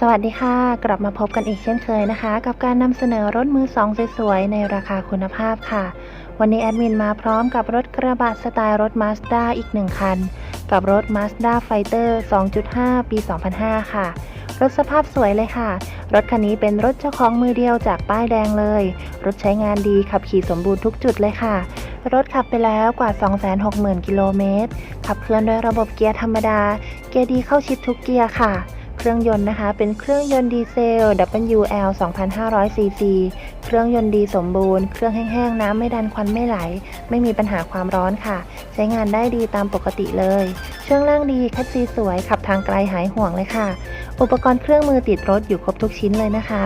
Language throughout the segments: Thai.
สวัสดีค่ะ กลับมาพบกันอีกเช่นเคยนะคะ กับการนำเสนอรถมือสองสวยๆในราคาคุณภาพค่ะ วันนี้แอดมินมาพร้อมกับรถกระบะสไตล์รถ Mazda อีกหนึ่งคัน กับรถ Mazda Fighter 2.5 ปี 2005 ค่ะ รถสภาพสวยเลยค่ะ รถคันนี้เป็นรถเจ้าของมือเดียวจากป้ายแดงเลย รถใช้งานดีขับขี่สมบูรณ์ทุกจุดเลยค่ะรถขับไปแล้วกว่า 260,000 กิโลเมตร ขับเคลื่อนด้วยระบบเกียร์ธรรมดา เกียร์ดีเข้าชิดทุกเกียร์ค่ะ เครื่องยนต์นะคะ เป็นเครื่องยนต์ดีเซล WL 2,500 cc เครื่องยนต์ดีสมบูรณ์ เครื่องแห้งๆ น้ำไม่ดันควันไม่ไหล ไม่มีปัญหาความร้อนค่ะ ใช้งานได้ดีตามปกติเลย ช่วงล่างดีคัดซีสวย ขับทางไกลหายห่วงเลยค่ะ อุปกรณ์เครื่องมือติดรถอยู่ครบทุกชิ้นเลยนะคะ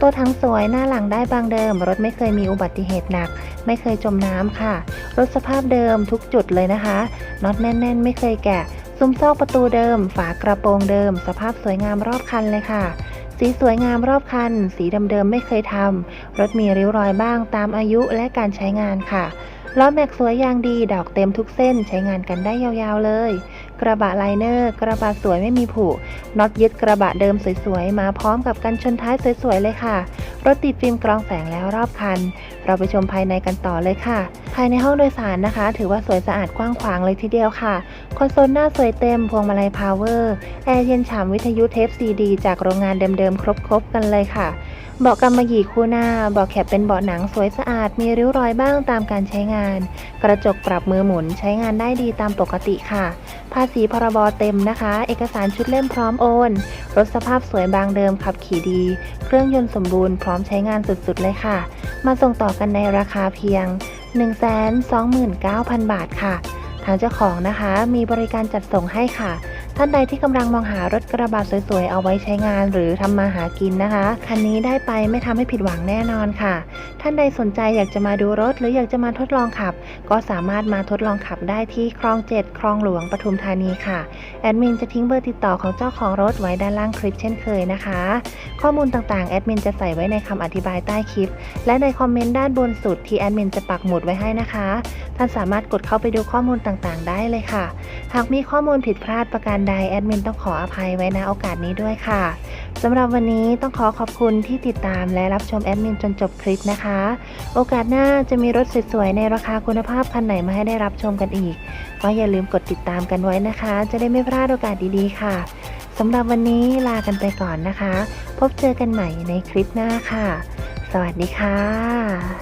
ตัวทั้งสวยหน้าหลังได้บางเดิม รถไม่เคยมีอุบัติเหตุหนัก ไม่เคยจมน้ำค่ะ รถสภาพเดิมทุกจุดเลยนะคะ น็อตแน่น ๆ ไม่เคยแกะ ซุ้มซอกประตูเดิม ฝากระโปรงเดิม สภาพสวยงามรอบคันเลยค่ะ สีสวยงามรอบคัน สีเดิมๆไม่เคยทำรถมีริ้วรอยบ้างตามอายุและการใช้งานค่ะล้อแม็กสวยยางดีดอกเต็มทุกเส้นใช้งานกันได้ยาวๆเลยกระบะไลเนอร์ กระบะสวยไม่มีผุน็อตยึดกระบะเดิมสวยๆ มาพร้อมกับกันชนท้ายสวยๆ เลยค่ะ รถติดฟิล์มกรองแสงแล้วรอบคัน เราไปชมภายในกันต่อเลยค่ะ ภายในห้องโดยสารนะคะ ถือว่าสวยสะอาดกว้างขวางเลยทีเดียวค่ะ คอนโซลหน้าสวยเต็มพวงมาลัยพาวเวอร์แอร์เย็นฉ่ำวิทยุเทปซีดีจากโรงงานเดิมๆ ครบๆ กันเลยค่ะเบาะกำมะหยี่คู่หน้าเบาะแคปเป็นเบาะหนังสวยสะอาด มีริ้วรอยบ้างตามการใช้งาน กระจกปรับมือหมุนใช้งานได้ดีตามปกติค่ะ ภาษีพรบเต็มนะคะ เอกสารชุดเล่มพร้อมโอน รถสภาพสวยบางเดิมขับขี่ดี เครื่องยนต์สมบูรณ์พร้อมใช้งานสุดๆเลยค่ะ มาส่งต่อกันในราคาเพียง 129,000 บาทค่ะ ทางเจ้าของนะคะมีบริการจัดส่งให้ค่ะ ท่านใดที่กำลังมองหารถกระบะสวยๆ เอาไว้ใช้งานหรือทำมาหากินนะคะ คันนี้ได้ไปไม่ทำให้ผิดหวังแน่นอนค่ะ ท่านใดสนใจอยากจะมาดูรถหรืออยากจะมาทดลองขับ ก็สามารถมาทดลองขับได้ที่คลอง7คลองหลวงปทุมธานีค่ะ แอดมินจะทิ้งเบอร์ติดต่อของเจ้าของรถไว้ด้านล่างคลิปเช่นเคยนะคะ ข้อมูลต่างๆ แอดมินจะใส่ไว้ในคำอธิบายใต้คลิป และในคอมเมนต์ด้านบนสุดที่แอดมินจะปักหมุดไว้ให้นะคะ ท่านสามารถกดเข้าไปดูข้อมูลต่างๆ ได้เลยค่ะ หากมีข้อมูลผิดพลาดประการใดแอดมินต้องขออภัยไว้ณโอกาสนี้ด้วยค่ะสำหรับวันนี้ต้องขอขอบคุณที่ติดตามและรับชมแอดมินจนจบคลิปนะคะ โอกาสหน้าจะมีรถสวยๆในราคาคุณภาพคันไหนมาให้ได้รับชมกันอีก ก็อย่าลืมกดติดตามกันไว้นะคะ จะได้ไม่พลาดโอกาสดีๆ ค่ะสำหรับวันนี้ลากันไปก่อนนะคะ พบเจอกันใหม่ในคลิปหน้าค่ะ สวัสดีค่ะ